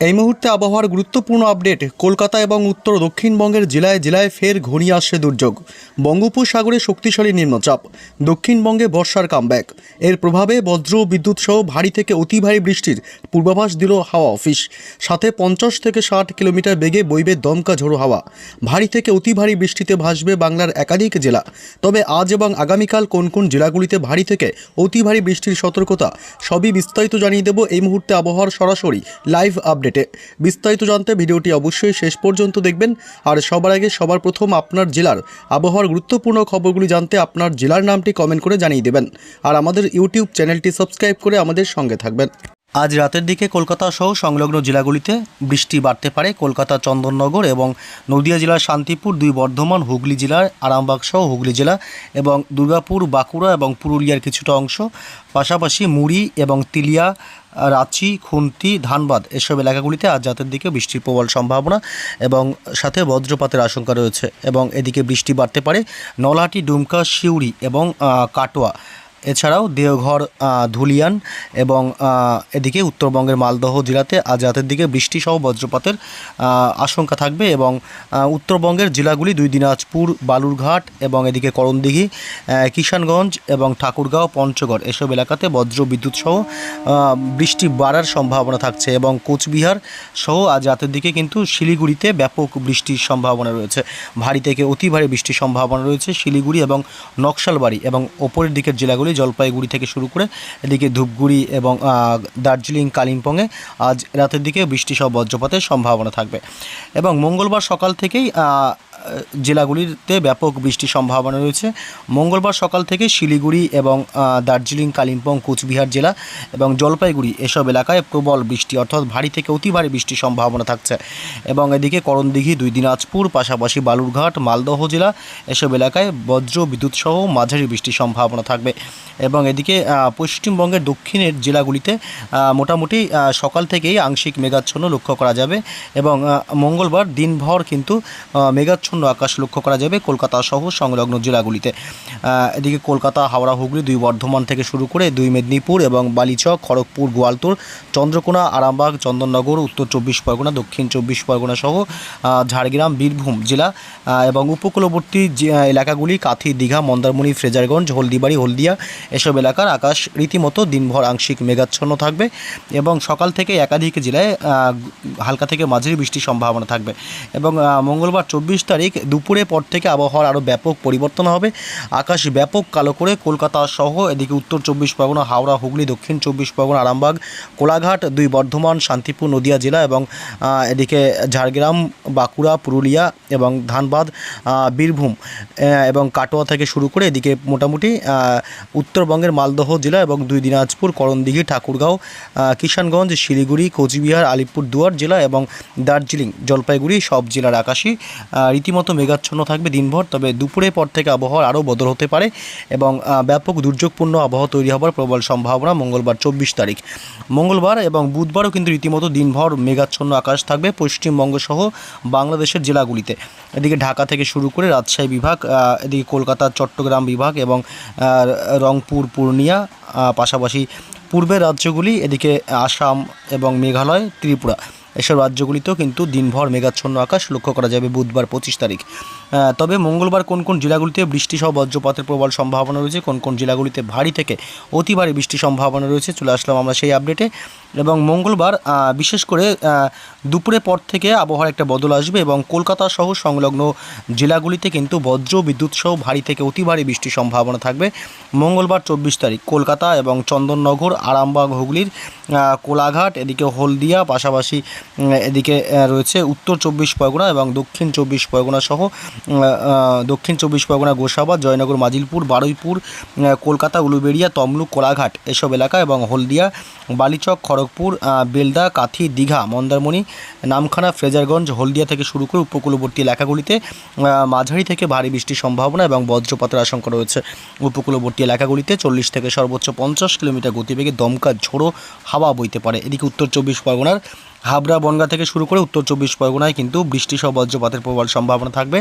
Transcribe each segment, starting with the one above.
এই মুহূর্তে আবহাওয়ার গুরুত্বপূর্ণ আপডেট, কলকাতা এবং উত্তর দক্ষিণবঙ্গের জেলায় জেলায় ফের ঘনিয়ে আসছে দুর্যোগ। বঙ্গোপসাগরে শক্তিশালী নিম্নচাপ। দক্ষিণবঙ্গে বর্ষার কামব্যাক। এর প্রভাবে বজ্র বিদ্যুৎ সহ ভারী থেকে অতি ভারী বৃষ্টির পূর্বাভাস দিল হাওয়া অফিস। সাথে পঞ্চাশ থেকে ষাট কিলোমিটার বেগে বইবে দমকা ঝোড়ো হাওয়া। ভারী থেকে অতি ভারী বৃষ্টিতে ভাসবে বাংলার একাধিক জেলা। তবে আজ এবং আগামীকাল কোন কোন জেলাগুলিতে ভারী থেকে অতি ভারী বৃষ্টির সতর্কতা, সবই বিস্তারিত জানিয়ে দেব এই মুহূর্তে আবহাওয়ার সরাসরি লাইভ আপডেটে বিস্তারিত জানতে ভিডিওটি অবশ্যই শেষ পর্যন্ত দেখবেন। আর সবার আগে সবার প্রথম আপনার জেলার আবহাওয়ার গুরুত্বপূর্ণ খবরগুলি জানতে আপনার জেলার নামটি কমেন্ট করে জানিয়ে দেবেন। আর আমাদের ইউটিউব চ্যানেলটি সাবস্ক্রাইব করে আমাদের সঙ্গে থাকবেন। আজ রাতের দিকে কলকাতা সহ সংলগ্ন জেলাগুলিতে বৃষ্টি বাড়তে পারে। কলকাতা, চন্দননগর এবং নদিয়া জেলার শান্তিপুর, দুই বর্ধমান, হুগলি জেলার আরামবাগ সহ হুগলি জেলা এবং দুর্গাপুর, বাঁকুড়া এবং পুরুলিয়ার কিছুটা অংশ। পাশাপাশি মুড়ি এবং তিলিয়া রাঁচি, খুন্তি, ধানবাদ এসব এলাকাগুলিতে আজ রাতের দিকে বৃষ্টির প্রবল সম্ভাবনা এবং সাথে বজ্রপাতের আশঙ্কা রয়েছে এবং এদিকে বৃষ্টি বাড়তে পারে নলাটি ডুমকা শিউড়ি এবং কাটোয়া। এছাড়াও দেওঘর ধুলিয়ান এবং এদিকে উত্তরবঙ্গের মালদহ জেলাতে আজ রাতের দিকে বৃষ্টিসহ বজ্রপাতের আশঙ্কা থাকবে এবং উত্তরবঙ্গের জেলাগুলি দুই দিনাজপুর, বালুরঘাট এবং এদিকে করণদিঘি কিষানগঞ্জ এবং ঠাকুরগাঁও, পঞ্চগড় এসব এলাকাতে বজ্র বিদ্যুৎ সহ বৃষ্টি বাড়ার সম্ভাবনা থাকছে এবং কোচবিহার সহ আজ রাতের দিকে কিন্তু শিলিগুড়িতে ব্যাপক বৃষ্টির সম্ভাবনা রয়েছে। ভারী থেকে অতি ভারী বৃষ্টির সম্ভাবনা রয়েছে শিলিগুড়ি এবং নকশালবাড়ি এবং ওপরের দিকের জেলাগুলি জলপাইগুড়ি থেকে শুরু করে এদিকে ধূপগুড়ি এবং দার্জিলিং, কালিম্পংয়ে আজ রাতের দিকে বৃষ্টি সহ বজ্রপাতের সম্ভাবনা থাকবে। এবং মঙ্গলবার সকাল থেকেই জেলাগুলিতে ব্যাপক বৃষ্টির সম্ভাবনা রয়েছে। মঙ্গলবার সকাল থেকে শিলিগুড়ি এবং দার্জিলিং কালিম্পং কোচবিহার জেলা এবং জলপাইগুড়ি এসব এলাকায় প্রবল বৃষ্টি অর্থাৎ ভারী থেকে অতি ভারী বৃষ্টির সম্ভাবনা থাকছে। এবং এদিকে করণদিঘি দুই দিনাজপুর পাশাপাশি বালুরঘাট মালদহ জেলা এসব এলাকায় বজ্র বিদ্যুৎ সহ মাঝারি বৃষ্টির সম্ভাবনা থাকবে। এবং এদিকে পশ্চিমবঙ্গের দক্ষিণের জেলাগুলিতে মোটামুটি সকাল থেকেই আংশিক মেঘাচ্ছন্ন লক্ষ্য করা যাবে। এবং মঙ্গলবার দিনভর কিন্তু আহ, মেঘাচ্ছন্ন আকাশ লক্ষ্য করা যাবে কলকাতা সহ সংলগ্ন জেলাগুলিতে। এদিকে কলকাতা, হাওড়া, হুগলি দুই বর্ধমান থেকে শুরু করে দুই মেদিনীপুর এবং বালিচক, খড়গপুর, গোয়ালতোর, চন্দ্রকোনা, আরামবাগ, চন্দননগর, উত্তর চব্বিশ পরগনা, দক্ষিণ চব্বিশ পরগনা সহ ঝাড়গ্রাম, বীরভূম জেলা এবং উপকূলবর্তী এলাকাগুলি কাথি, দীঘা, মন্দারমণি, ফ্রেজারগঞ্জ, হলদিবাড়ি, হলদিয়া এসব এলাকার আকাশ রীতিমতো দিনভর আংশিক মেঘাচ্ছন্ন থাকবে এবং সকাল থেকে একাধিক জেলায় হালকা থেকে মাঝারি বৃষ্টির সম্ভাবনা থাকবে এবং মঙ্গলবার চব্বিশ তারিখ দুপুরে পর থেকে আবহাওয়ার আরও ব্যাপক পরিবর্তন হবে। আকাশ ব্যাপক কালো করে কলকাতা সহ এদিকে উত্তর চব্বিশ পরগনা হাওড়া হুগলি দক্ষিণ চব্বিশ পরগনা আরামবাগ কোলাঘাট দুই বর্ধমান শান্তিপুর নদিয়া জেলা এবং এদিকে ঝাড়গ্রাম বাঁকুড়া পুরুলিয়া এবং ধানবাদ বীরভূম এবং কাটোয়া থেকে শুরু করে এদিকে মোটামুটি উত্তরবঙ্গের মালদহ জেলা এবং দুই দিনাজপুর করণদিঘি ঠাকুরগাঁও কিষানগঞ্জ শিলিগুড়ি কোচবিহার আলিপুরদুয়ার জেলা এবং দার্জিলিং জলপাইগুড়ি সব জেলার আকাশই আহ, রীতিমতো মেঘাচ্ছন্ন থাকবে দিনভর, তবে দুপুরের পর থেকে আবহাওয়ার আরও বদল হতে পারে এবং ব্যাপক দুর্যোগপূর্ণ আবহাওয়া তৈরি হবার প্রবল সম্ভাবনা মঙ্গলবার চব্বিশ তারিখ। মঙ্গলবার এবং বুধবারও কিন্তু রীতিমতো দিনভর মেঘাচ্ছন্ন আকাশ থাকবে পশ্চিমবঙ্গ সহ বাংলাদেশের জেলাগুলিতে। এদিকে ঢাকা থেকে শুরু করে রাজশাহী বিভাগ এদিকে কলকাতা, চট্টগ্রাম বিভাগ এবং রংপুর, পূর্ণিয়া পাশাপাশি পূর্বের রাজ্যগুলি, এদিকে আসাম এবং মেঘালয়, ত্রিপুরা। এসব রাজ্যগুলিতেও কিন্তু দিনভর মেঘাচ্ছন্ন আকাশ লক্ষ্য করা যাবে বুধবার পঁচিশ তারিখ। তবে মঙ্গলবার কোন কোন জেলাগুলিতে বৃষ্টি সহ বজ্রপাতের প্রবল সম্ভাবনা রয়েছে, কোন কোন জেলাগুলিতে ভারী থেকে অতি ভারী বৃষ্টির সম্ভাবনা রয়েছে, চলে আসলাম আমরা সেই আপডেটে এবং মঙ্গলবার বিশেষ করে দুপুরের পর থেকে আবহাওয়ার একটা বদল আসবে এবং কলকাতা সহ সংলগ্ন জেলাগুলিতে কিন্তু বজ্র, বিদ্যুৎ সহ ভারী থেকে অতি ভারী বৃষ্টির সম্ভাবনা থাকবে। মঙ্গলবার চব্বিশ তারিখ কলকাতা এবং চন্দননগর, আরামবাগ, হুগলির কোলাঘাট, এদিকে হলদিয়া, পাশাপাশি এদিকে রয়েছে উত্তর চব্বিশ পরগনা এবং দক্ষিণ চব্বিশ পরগনা সহ দক্ষিণ চব্বিশ পরগনা, গোসাবাদ, জয়নগর, মাজিলপুর, বারুইপুর কলকাতা, উলুবেড়িয়া, তমলুক, কোলাঘাট এসব এলাকা এবং হলদিয়া, বালিচক, খড়গপুর বেলদা, কাথি, দীঘা, মন্দারমণি, নামখানা, ফ্রেজারগঞ্জ, হলদিয়া থেকে শুরু করে উপকূলবর্তী এলাকাগুলিতে মাঝারি থেকে ভারী বৃষ্টির সম্ভাবনা এবং বজ্রপাতের আশঙ্কা রয়েছে। উপকূলবর্তী এলাকাগুলিতে চল্লিশ থেকে সর্বোচ্চ পঞ্চাশ কিলোমিটার গতিবেগে দমকা ঝোড়ো হাওয়া বইতে পারে। এদিকে উত্তর চব্বিশ পরগনার হাবড়া, বনগা থেকে শুরু করে উত্তর চব্বিশ পরগনায় কিন্তু বৃষ্টি সহ বজ্রপাতের প্রবল সম্ভাবনা থাকবে।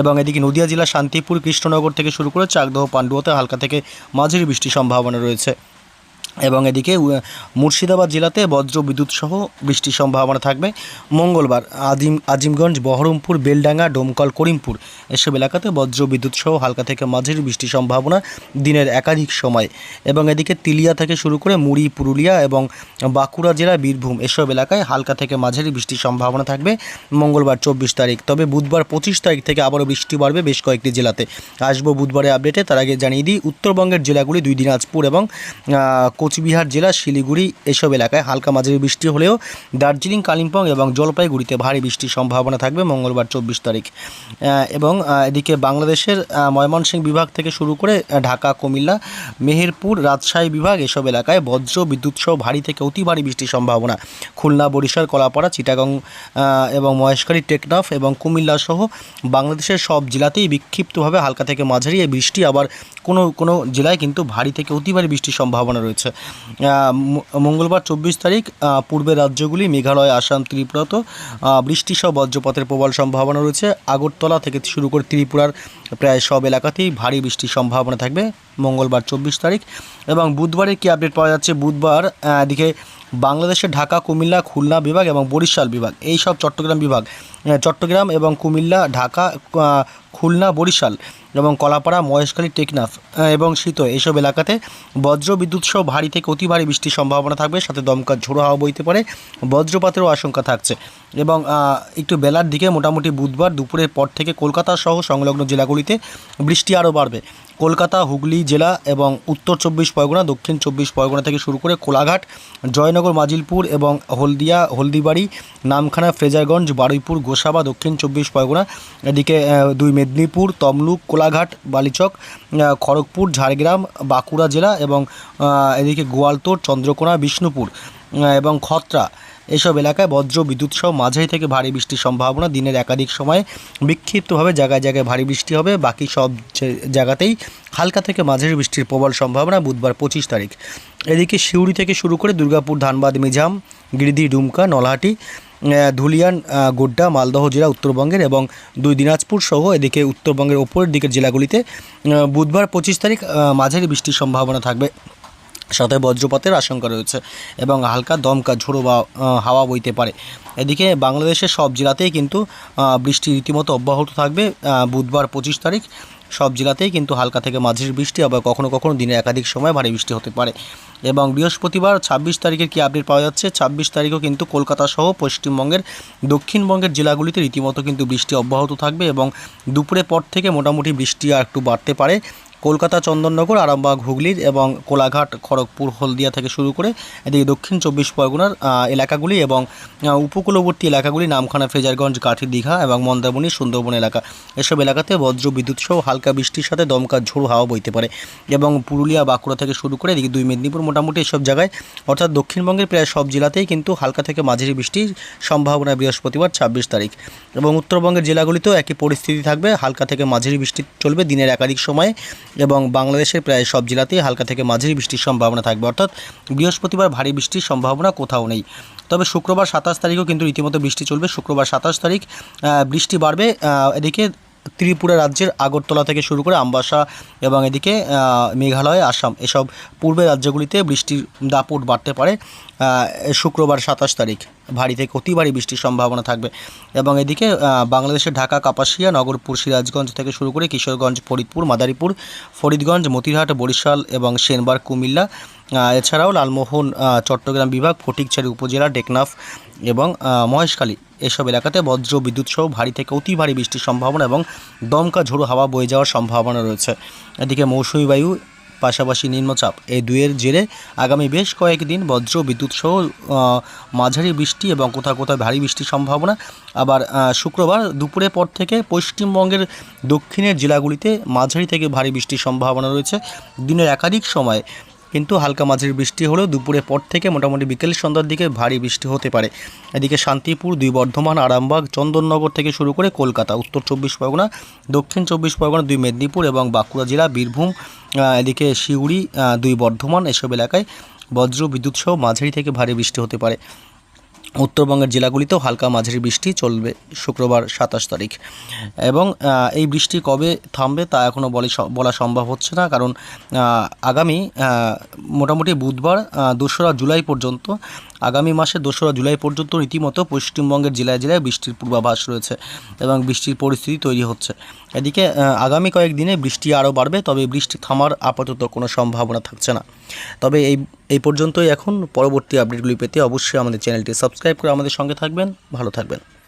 এবং এদিকে নদিয়া জেলা শান্তিপুর, কৃষ্ণনগর থেকে শুরু করে চাকদহ পাণ্ডুয়াতে হালকা থেকে মাঝারি বৃষ্টির সম্ভাবনা রয়েছে। এবং এদিকে মুর্শিদাবাদ জেলাতে বজ্র বিদ্যুৎ সহ বৃষ্টির সম্ভাবনা থাকবে। মঙ্গলবার আদিম, আজিমগঞ্জ, বহরমপুর, বেলডাঙ্গা, ডোমকল, করিমপুর এসব এলাকাতে বজ্র বিদ্যুৎ সহ হালকা থেকে মাঝারি বৃষ্টির সম্ভাবনা দিনের একাধিক সময়। এবং এদিকে তিলিয়া থেকে শুরু করে মুড়ি, পুরুলিয়া এবং বাঁকুড়া জেলা, বীরভূম এসব এলাকায় হালকা থেকে মাঝারি বৃষ্টির সম্ভাবনা থাকবে মঙ্গলবার চব্বিশ তারিখ। তবে বুধবার পঁচিশ তারিখ থেকে আবারও বৃষ্টি বাড়বে বেশ কয়েকটি জেলাতে। আসব বুধবারের আপডেটে, তার আগে জানিয়ে দিই, উত্তরবঙ্গের জেলাগুলি দুই দিনাজপুর এবং কোচবিহার জেলা, শিলিগুড়ি এসব এলাকায় হালকা মাঝারি বৃষ্টি হলেও দার্জিলিং, কালিম্পং এবং জলপাইগুড়িতে ভারী বৃষ্টির সম্ভাবনা থাকবে মঙ্গলবার চব্বিশ তারিখ। এবং এদিকে বাংলাদেশের ময়মনসিংহ বিভাগ থেকে শুরু করে ঢাকা, কুমিল্লা, মেহেরপুর, রাজশাহী বিভাগ এসব এলাকায় বজ্র বিদ্যুৎ সহ ভারী থেকে অতি ভারী বৃষ্টির সম্ভাবনা। খুলনা, বরিশাল, কলাপাড়া, চিটাগং এবং মহেশখালী, টেকনাফ এবং কুমিল্লা সহ বাংলাদেশের সব জেলাতেই বিক্ষিপ্তভাবে হালকা থেকে মাঝারি এই বৃষ্টি। আবার কোনো কোনো জেলায় কিন্তু ভারী থেকে অতি ভারী বৃষ্টির সম্ভাবনা রয়েছে। মঙ্গলবার চব্বিশ তারিখ পূর্বের রাজ্যগুলি মেঘালয় আসাম ত্রিপুরাতেও আহ, বৃষ্টি সহ বজ্রপাতের প্রবল সম্ভাবনা রয়েছে। আগরতলা থেকে শুরু করে ত্রিপুরার প্রায় সব এলাকাতেই ভারী বৃষ্টির সম্ভাবনা থাকবে। মঙ্গলবার চব্বিশ তারিখ এবং বুধবারে কি আপডেট পাওয়া যাচ্ছে? বুধবার এদিকে বাংলাদেশের ঢাকা, কুমিল্লা, খুলনা বিভাগ এবং বরিশাল বিভাগ, এই সব চট্টগ্রাম বিভাগ চট্টগ্রাম এবং কুমিল্লা, ঢাকা খুলনা, বরিশাল এবং কলাপাড়া, মহেশখালী, টেকনাফ এবং শীত এইসব এলাকাতে বজ্র বিদ্যুৎ সহ ভারী থেকে অতি ভারী বৃষ্টির সম্ভাবনা থাকবে। সাথে দমকা ঝোড়ো হাওয়া বইতে পারে, বজ্রপাতেরও আশঙ্কা থাকছে এবং একটু বেলার দিকে মোটামুটি বুধবার দুপুরের পর থেকে কলকাতা সহ সংলগ্ন জেলাগুলিতে বৃষ্টি আরও বাড়বে। কলকাতা, হুগলি জেলা এবং উত্তর চব্বিশ পরগনা, দক্ষিণ চব্বিশ পরগনা থেকে শুরু করে কোলাঘাট, জয়নগর, মাজিলপুর এবং হলদিয়া, হলদিবাড়ি, নামখানা, ফ্রেজারগঞ্জ, বারুইপুর, গোসাবা, দক্ষিণ চব্বিশ পরগনা, এদিকে দুই মেদিনীপুর, তমলুক, কোলাঘাট, বালিচক খড়গপুর, ঝাড়গ্রাম, বাঁকুড়া জেলা এবং এদিকে গোয়ালতোড় চন্দ্রকোনা, বিষ্ণুপুর এবং খত্রা। এসব এলাকায় বজ্র বিদ্যুৎ সহ মাঝারি থেকে ভারী বৃষ্টির সম্ভাবনা দিনের একাধিক সময়ে বিক্ষিপ্তভাবে জায়গায় জায়গায় ভারী বৃষ্টি হবে। বাকি সব জায়গাতেই হালকা থেকে মাঝারি বৃষ্টির প্রবল সম্ভাবনা বুধবার পঁচিশ তারিখ। এদিকে সিউড়ি থেকে শুরু করে দুর্গাপুর, ধানবাদ মিজাম গিরিধি ডুমকা, নলহাটি ধুলিয়ান গোড্ডা, মালদহ জেলা উত্তরবঙ্গের এবং দুই দিনাজপুর সহ এদিকে উত্তরবঙ্গের ওপরের দিকের জেলাগুলিতে বুধবার পঁচিশ তারিখ মাঝারি বৃষ্টির সম্ভাবনা থাকবে। সাথে বজ্রপাতের আশঙ্কা রয়েছে এবং হালকা দমকা ঝোড়ো বা হাওয়া বইতে পারে। এদিকে বাংলাদেশের সব জেলাতেই কিন্তু বৃষ্টি রীতিমতো অব্যাহত থাকবে। বুধবার পঁচিশ তারিখ সব জেলাতেই কিন্তু হালকা থেকে মাঝারি বৃষ্টি আবার কখনো কখনো দিনে একাধিক সময় ভারী বৃষ্টি হতে পারে। এবং বৃহস্পতিবার ছাব্বিশ তারিখের কি আপডেট পাওয়া যাচ্ছে? ছাব্বিশ তারিখও কিন্তু কলকাতা সহ পশ্চিমবঙ্গের দক্ষিণবঙ্গের জেলাগুলিতে রীতিমতো কিন্তু বৃষ্টি অব্যাহত থাকবে এবং দুপুরের পর থেকে মোটামুটি বৃষ্টি আর একটু বাড়তে পারে। কলকাতা, চন্দননগর, আরামবাগ, হুগলির এবং কোলাঘাট, খড়গপুর, হলদিয়া থেকে শুরু করে এদিকে দক্ষিণ চব্বিশ পরগনার এলাকাগুলি এবং উপকূলবর্তী এলাকাগুলি নামখানা, ফ্রেজারগঞ্জ কাঠি দীঘা এবং মন্দারমণি, সুন্দরবন এলাকা। এসব এলাকাতে বজ্র বিদ্যুৎ সহ হালকা বৃষ্টির সাথে দমকা ঝোড়ো হাওয়া বইতে পারে এবং পুরুলিয়া, বাঁকুড়া থেকে শুরু করে এদিকে দুই মেদিনীপুর মোটামুটি এসব জায়গায়, অর্থাৎ দক্ষিণবঙ্গের প্রায় সব জেলাতেই কিন্তু হালকা থেকে মাঝারি বৃষ্টির সম্ভাবনা বৃহস্পতিবার ছাব্বিশ তারিখ। এবং উত্তরবঙ্গের জেলাগুলিতেও একই পরিস্থিতি থাকবে, হালকা থেকে মাঝারি বৃষ্টি চলবে দিনের একাধিক সময়ে। এবং বাংলাদেশের প্রায় সব জেলাতেই হালকা থেকে মাঝারি বৃষ্টির সম্ভাবনা থাকবে। অর্থাৎ বৃহস্পতিবার ভারী বৃষ্টির সম্ভাবনা কোথাও নেই। তবে শুক্রবার সাতাশ তারিখও কিন্তু রীতিমতো বৃষ্টি চলবে। শুক্রবার সাতাশ তারিখ বৃষ্টি বাড়বে। এদিকে ত্রিপুরা রাজ্যের আগরতলা থেকে শুরু করে আমবাসা এবং এদিকে মেঘালয়, আসাম এসব পূর্বের রাজ্যগুলিতে বৃষ্টির দাপট বাড়তে পারে শুক্রবার সাতাশ তারিখ। ভারী থেকে অতি ভারী বৃষ্টির সম্ভাবনা থাকবে। এবং এদিকে বাংলাদেশের ঢাকা, কাপাসিয়া, নগরপুর, সিরাজগঞ্জ থেকে শুরু করে কিশোরগঞ্জ, ফরিদপুর, মাদারীপুর, ফরিদগঞ্জ, মতিরহাট, বরিশাল এবং সেনবার, কুমিল্লা এছাড়াও লালমোহন চট্টগ্রাম বিভাগ, ফটিকছড়ি উপজেলা, টেকনাফ এবং মহেশখালী এসব এলাকাতে বজ্র বিদ্যুৎ সহ ভারী থেকে অতি ভারী বৃষ্টির সম্ভাবনা এবং দমকা ঝোড়ো হাওয়া বয়ে যাওয়ার সম্ভাবনা রয়েছে। এদিকে মৌসুমী বায়ু পাশাপাশি নিম্নচাপ। এই দুয়ের জেরে আগামী বেশ কয়েকদিন বজ্র, বিদ্যুৎ সহ মাঝারি বৃষ্টি এবং কোথাও কোথাও ভারী বৃষ্টির সম্ভাবনা। আবার শুক্রবার দুপুরে পর থেকে পশ্চিমবঙ্গের দক্ষিণের জেলাগুলিতে মাঝারি থেকে ভারী বৃষ্টির সম্ভাবনা রয়েছে। দিনের একাধিক সময় কিন্তু হালকা মাঝারি বৃষ্টি হলেও দুপুরের পর থেকে মোটামুটি বিকেল সন্ধ্যার দিকে ভারী বৃষ্টি হতে পারে। এদিকে শান্তিপুর দুই বর্ধমান আরামবাগ, চন্দননগর থেকে শুরু করে কলকাতা, উত্তর চব্বিশ পরগনা, দক্ষিণ চব্বিশ পরগনা, দুই মেদিনীপুর এবং বাঁকুড়া জেলা, বীরভূম এদিকে শিউড়ি দুই বর্ধমান এসব এলাকায় বজ্র, বিদ্যুৎ সহ মাঝারি থেকে ভারী বৃষ্টি হতে পারে। উত্তরবঙ্গের জেলাগুলিতেও হালকা মাঝারি বৃষ্টি চলবে শুক্রবার সাতাশ তারিখ। এবং এই বৃষ্টি কবে থামবে তা এখনও বলি বলা সম্ভব হচ্ছে না। কারণ আগামী মোটামুটি বুধবার দোসরা জুলাই পর্যন্ত আগামী মাসে দোসরা জুলাই পর্যন্ত রীতিমতো পশ্চিমবঙ্গের জেলায় জেলায় বৃষ্টির পূর্বাভাস রয়েছে এবং বৃষ্টির পরিস্থিতি তৈরি হচ্ছে। এদিকে আগামী কয়েকদিনে বৃষ্টি আরও বাড়বে, তবে বৃষ্টি থামার আপাতত কোনো সম্ভাবনা থাকছে না। তবে এই এই পর্যন্তই এখন। পরবর্তী আপডেটগুলি পেতে অবশ্যই আমাদের চ্যানেলটি সাবস্ক্রাইব করে আমাদের সঙ্গে থাকবেন। ভালো থাকবেন।